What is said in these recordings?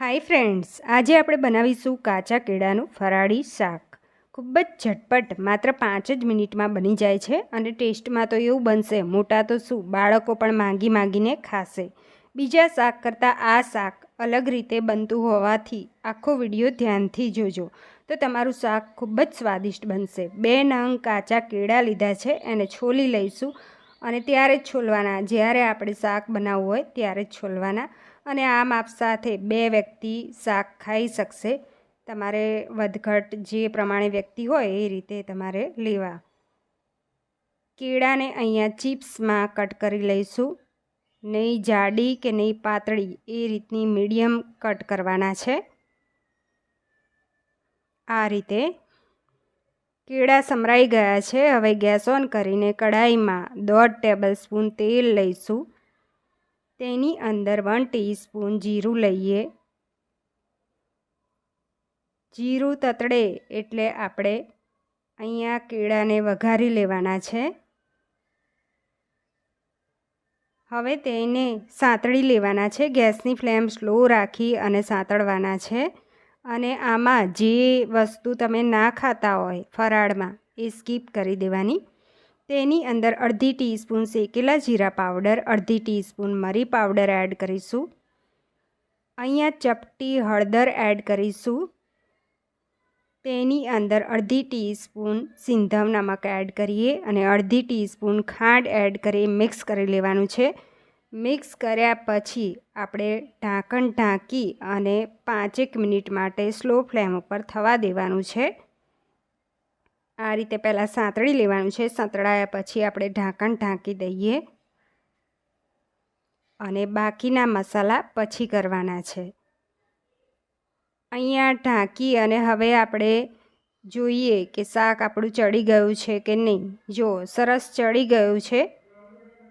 Hi friends, આજે આપણે બનાવીશું કાચા કેળાનું ફરાળી શાક. ખૂબ જ ઝટપટ, માત્ર પાંચ જ મિનિટમાં બની જાય છે અને ટેસ્ટમાં તો એવું બનશે, મોટા તો શું, બાળકો પણ માંગી માંગીને ખાશે. બીજા શાક કરતાં આ શાક અલગ રીતે બનતું હોવાથી આખો વીડિયો ધ્યાનથી જોજો. તો તમારું શાક ખૂબ જ સ્વાદિષ્ટ બનશે. બે નંગ કાચા કેળા લીધા છે, એને છોલી લઈશું. અને ત્યારે જ છોલવાના. જ્યારે આપણે શાક બનાવવું હોય ત્યારે જ છોલવાના. અને આ માપ સાથે બે વ્યક્તિ શાક ખાઈ શકશે. તમારે વધઘટ જે પ્રમાણે વ્યક્તિ હોય એ રીતે તમારે લેવા. કેળાને અહીંયા ચિપ્સમાં કટ કરી લઈશું. નહીં જાડી કે નહીં પાતળી એ રીતની મીડિયમ કટ કરવાના છે. આ રીતે કેળા સમરાઈ ગયા છે. હવે ગેસ ઓન કરીને કઢાઈમાં દોઢ ટેબલ સ્પૂન તેલ લઈશું. તેની અંદર વન ટીસ્પૂન જીરું લઈએ. જીરું તતડે એટલે આપણે અહીંયા કેળાને વઘારી લેવાના છે. હવે તેને સાંતળી લેવાના છે. ગેસની ફ્લેમ સ્લો રાખી અને સાંતળવાના છે. અને આમાં જે વસ્તુ તમે ના ખાતા હોય ફરાળમાં, એ સ્કીપ કરી દેવાની. તેની અંદર અડધી ટીસ્પૂન શેકેલા જીરા પાવડર, અડધી ટીસ્પૂન મરી પાવડર એડ કરીશું. અહીંયા ચપટી હળદર એડ કરીશું. તેની અંદર અડધી ટીસ્પૂન સિંધવ નમક એડ કરીએ અને અડધી ટીસ્પૂન ખાંડ એડ કરી મિક્સ કરી લેવાનું છે. મિક્સ કર્યા પછી આપણે ઢાંકણ ઢાંકી અને પાંચેક મિનિટ માટે સ્લો ફ્લેમ ઉપર થવા દેવાનું છે. આ રીતે પહેલાં સાંતળી લેવાનું છે. સાંતળાયા પછી આપણે ઢાંકણ ઢાંકી દઈએ અને બાકીના મસાલા પછી કરવાના છે. અહીંયા ઢાંકી અને હવે આપણે જોઈએ કે શાક આપણું ચડી ગયું છે કે નહીં. જો સરસ ચડી ગયું છે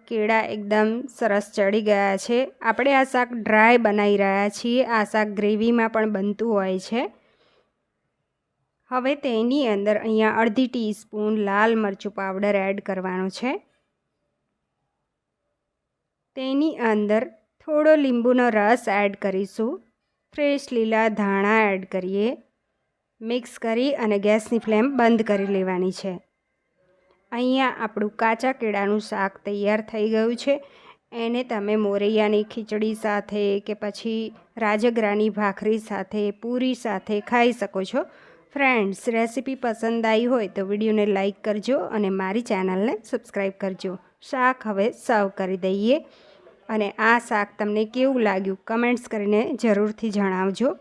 કેળા એકદમ સરસ ચડી ગયા છે. આપણે આ શાક ડ્રાય બનાવી રહ્યા છીએ. આ શાક ગ્રેવીમાં પણ બનતું હોય છે. હવે તેની અંદર અહીંયા અડધી ટીસ્પૂન લાલ મરચું પાવડર એડ કરવાનો છે. તેની અંદર થોડો લીંબુનો રસ એડ કરીશું. ફ્રેશ લીલા ધાણા એડ કરીએ. મિક્સ કરી અને ગેસની ફ્લેમ બંધ કરી લેવાની છે. અહીંયા આપણું કાચા કેળાનું શાક તૈયાર થઈ ગયું છે. એને તમે મોરૈયાની ખીચડી સાથે કે પછી રાજગરાની ભાખરી સાથે, પૂરી સાથે ખાઈ શકો છો. ફ્રેન્ડ્સ, રેસીપી પસંદ આવી હોય તો વિડીયોને લાઇક કરજો અને મારી ચેનલને સબસ્ક્રાઈબ કરજો. શાક હવે સર્વ કરી દઈએ. અને આ શાક તમને કેવું લાગ્યું કમેન્ટ્સ કરીને જરૂરથી જણાવજો.